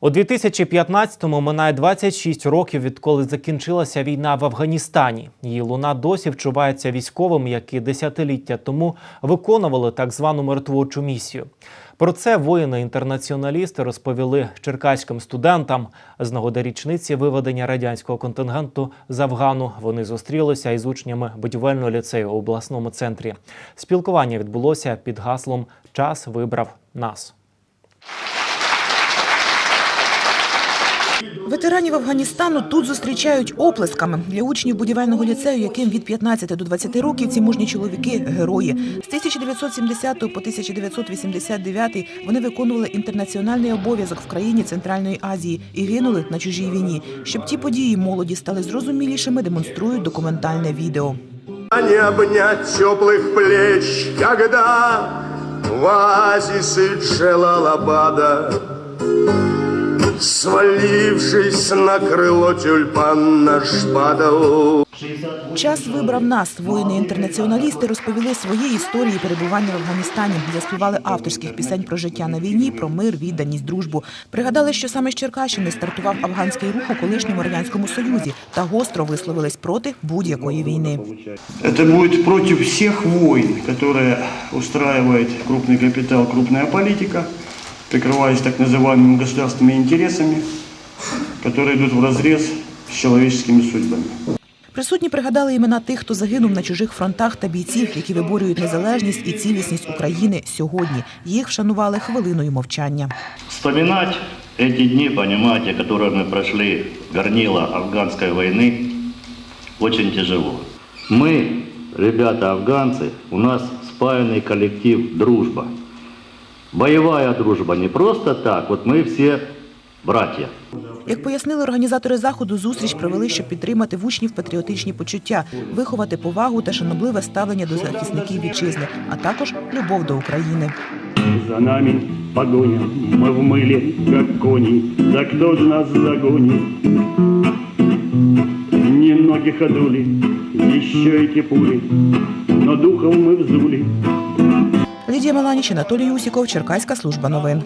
У 2015-му минає 26 років, відколи закінчилася війна в Афганістані. Її луна досі вчувається військовим, які десятиліття тому виконували так звану миротворчу місію. Про це воїни-інтернаціоналісти розповіли черкаським студентам. З нагоди річниці виведення радянського контингенту з Афгану вони зустрілися із учнями будівельного ліцею у обласному центрі. Спілкування відбулося під гаслом Час вибрав нас. Ветеранів Афганістану тут зустрічають оплесками. Для учнів будівельного ліцею, яким від 15 до 20 років ці мужні чоловіки – герої. З 1970 по 1989 вони виконували інтернаціональний обов'язок в країні Центральної Азії і гинули на чужій війні. Щоб ті події молоді стали зрозумілішими, демонструють документальне відео. Не обнять теплых плеч, когда в оазисы Джелалабада, свалившись на крыло тюльпан наш падал. Час вибрав нас. Воїни-інтернаціоналісти розповіли свої історії перебування в Афганістані, заспівали авторських пісень про життя на війні, про мир, відданість, дружбу. Пригадали, що саме з Черкащини стартував афганський рух у колишньому радянському союзі та гостро висловились проти будь-якої війни. Это будет против всех войн, которые устраивает крупный капитал, крупная политика, прикрываясь так называемыми государственными интересами, которые идут в разрез с человеческими судьбами. Присутні пригадали імена тих, хто загинув на чужих фронтах та бійців, які виборюють незалежність і цілісність України сьогодні. Їх вшанували хвилиною мовчання. Вспоминать эти дни, понимаете, которые мы прошли горнило афганской войны, очень тяжело. Мы, ребята афганцы, у нас спаянный коллектив «Дружба». Боевая дружба не просто так, вот мы все братья. Як пояснили організатори заходу, зустріч провели, щоб підтримати в учнів патріотичні почуття, виховати повагу та шанобливе ставлення до захисників вітчизни, а також любов до України. За нами погоня, мы в мыле, как кони, да кто ж нас загонит? Немноги ходули, еще эти пули, но духом мы взули. Лідія Маланіч, Анатолій Усіков, Черкаська служба новин.